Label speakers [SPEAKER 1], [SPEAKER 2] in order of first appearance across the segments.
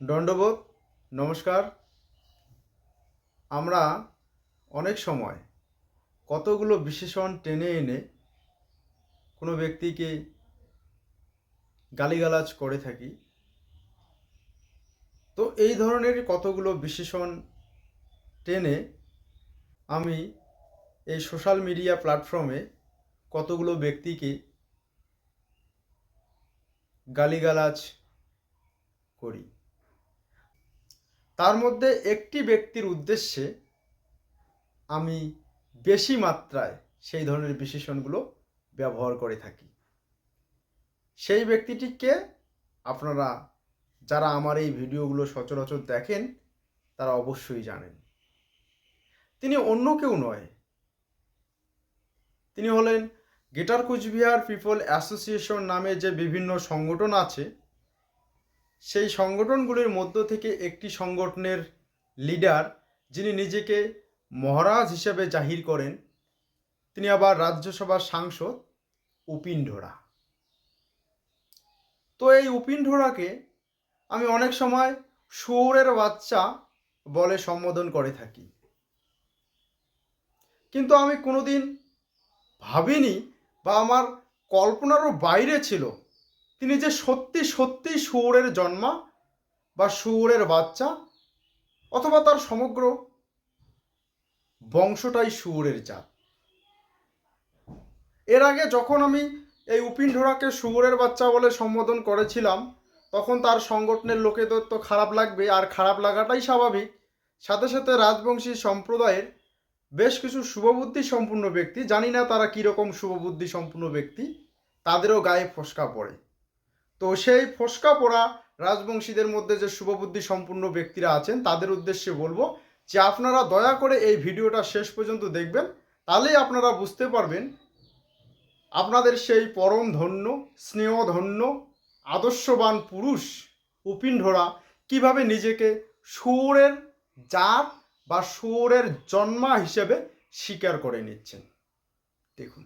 [SPEAKER 1] দণ্ডবোধ, নমস্কার। আমরা অনেক সময় কতগুলো বিশেষণ টেনে এনে কোনো ব্যক্তিকে গালিগালাজ করে থাকি। তো এই ধরনের কতগুলো বিশেষণ টেনে আমি এই সোশ্যাল মিডিয়া প্ল্যাটফর্মে কতগুলো ব্যক্তিকে গালিগালাজ করি। তার মধ্যে একটি ব্যক্তির উদ্দেশ্যে আমি বেশি মাত্রায় সেই ধরনের বিশেষণগুলো ব্যবহার করে থাকি। সেই ব্যক্তিটিকে আপনারা যারা আমার এই ভিডিওগুলো সচরাচর দেখেন, তারা অবশ্যই জানেন। তিনি অন্য কেউ নয়। তিনি হলেন গেটার কুচবিহার পিপল অ্যাসোসিয়েশন নামে যে বিভিন্ন সংগঠন আছে সেই সংগঠনগুলির মধ্য থেকে একটি সংগঠনের লিডার যিনি নিজেকে মহারাজ হিসেবে জাহির করেন, তিনি আবার রাজ্যসভার সাংসদ উপিন ঢোড়া। তো এই উপিন ঢোড়াকে আমি অনেক সময় শুয়োরের বাচ্চা বলে সম্বোধন করে থাকি। কিন্তু আমি কোনোদিন ভাবিনি বা আমার কল্পনারও বাইরে ছিল তিনি যে সত্যি সত্যি শুয়োরের জন্মা বা শুয়োরের বাচ্চা অথবা তার সমগ্র বংশটাই শুয়োরের জাত। এর আগে যখন আমি এই উপিন ঢোড়াকে শুয়োরের বাচ্চা বলে সম্বোধন করেছিলাম, তখন তার সংগঠনের লোকেদের তো খারাপ লাগবে, আর খারাপ লাগাটাই স্বাভাবিক। সাথে সাথে রাজবংশী সম্প্রদায়ের বেশ কিছু শুভবুদ্ধি সম্পূর্ণ ব্যক্তি, জানি না তারা কীরকম শুভবুদ্ধি সম্পূর্ণ ব্যক্তি, তাদেরও গায়ে ফসকা পড়ে। তো সেই ফসকা পড়া রাজবংশীদের মধ্যে যে শুভবুদ্ধি সম্পূর্ণ ব্যক্তিরা আছেন তাদের উদ্দেশ্যে বলবো যে আপনারা দয়া করে এই ভিডিওটা শেষ পর্যন্ত দেখবেন তাহলেই আপনারা বুঝতে পারবেন আপনাদের সেই পরম ধন্য স্নেহধন্য আদর্শবান পুরুষ উপিনঢোড়া কিভাবে নিজেকে সুরের জাত বা সুরের জন্মা হিসেবে স্বীকার করে নিচ্ছেন দেখুন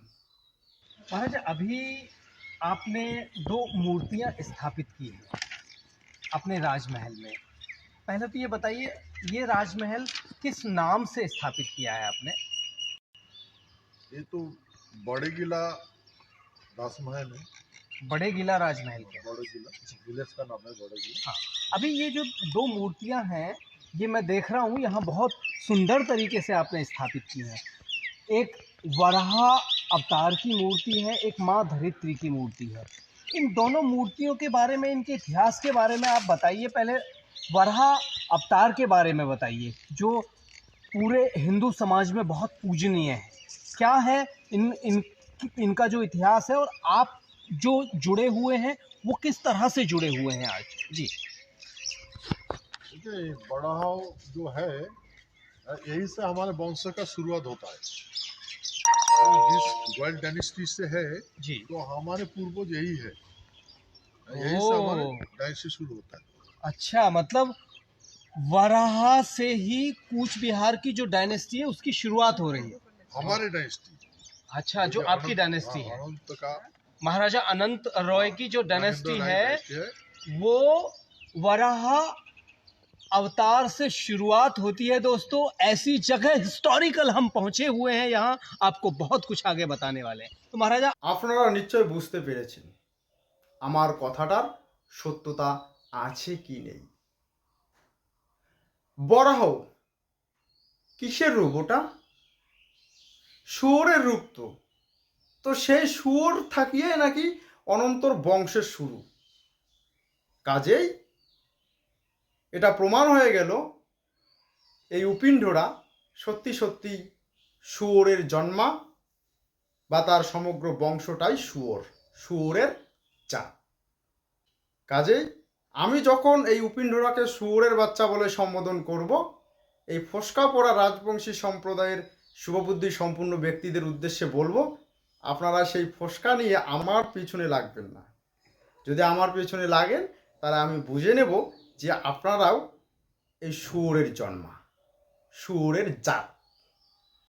[SPEAKER 2] महाराज अभी आपने दो मूर्तियाँ स्थापित की हैं अपने राजमहल में। पहले तो ये बताइए ये राजमहल किस नाम से स्थापित किया है आपने?
[SPEAKER 3] ये तो बड़े किला राजमहल है।
[SPEAKER 2] बड़े किला राजमहल के
[SPEAKER 3] बड़े किला विलेज का नाम है बड़े किला
[SPEAKER 2] अभी ये जो दो मूर्तियाँ हैं ये मैं देख रहा हूँ यहाँ बहुत सुंदर तरीके से आपने स्थापित की हैं। एक वराह अवतार की मूर्ति है, एक माँ धरित्री की मूर्ति है। इन दोनों मूर्तियों के बारे में, इनके इतिहास के बारे में आप बताइए। पहले वरहा अवतार के बारे में बताइए, जो पूरे हिंदू समाज में बहुत पूजनीय है। क्या है इन इन, इनका जो इतिहास है और आप जो जुड़े हुए हैं, वो किस तरह से जुड़े हुए हैं आज? जी।
[SPEAKER 3] देखिए बड़ा जो है, यही से हमारे वंश का शुरुआत होता है। जिस रॉयल डायनेस्टी से है
[SPEAKER 2] जी।
[SPEAKER 3] तो हमारे पूर्वज यही है। यही से हमारे डायनेस्टी शुरू होता है।
[SPEAKER 2] अच्छा मतलब वराहा से ही कूच बिहार की जो डायनेस्टी है उसकी शुरुआत हो रही है।
[SPEAKER 3] हमारे डायनेस्टी।
[SPEAKER 2] अच्छा जो आपकी डायनेस्टी है। महाराजा अनंत रॉय की जो डायनेस्टी
[SPEAKER 3] है।
[SPEAKER 2] वो वराहा अवतार से शुरुआत होती है दोस्तों ऐसी जगह हिस्टोरिकल हम पहुंचे हुए हैं यहाँ आपको बहुत कुछ आगे बताने वाले हैं तो महाराजा
[SPEAKER 1] আপনারা নিশ্চয় বুঝতে পেরেছেন আমার কথাটার সত্যতা আছে কি নেই বরাহ কিসের রূপ ওটা শুয়োরের রূপ তো তো সেই শুয়োর থাকিয়ে নাকি অনন্তর বংশের শুরু কাজেই এটা প্রমাণ হয়ে গেল এই উপিণ্ডরা সত্যি সত্যি শুয়োরের জন্মা বা তার সমগ্র বংশটাই শুয়োর, শুয়োরের চা। কাজেই আমি যখন এই উপিণ্ডরাকে শুয়োরের বাচ্চা বলে সম্বোধন করব, এই ফসকা পড়া রাজবংশী সম্প্রদায়ের শুভবুদ্ধি সম্পূর্ণ ব্যক্তিদের উদ্দেশ্যে বলব, আপনারা সেই ফসকা নিয়ে আমার পিছনে লাগবেন না। যদি আমার পিছনে লাগেন, তাহলে আমি বুঝে নেব যে আপনারাও এই শুয়োরের জন্মা শুয়োরের জাত।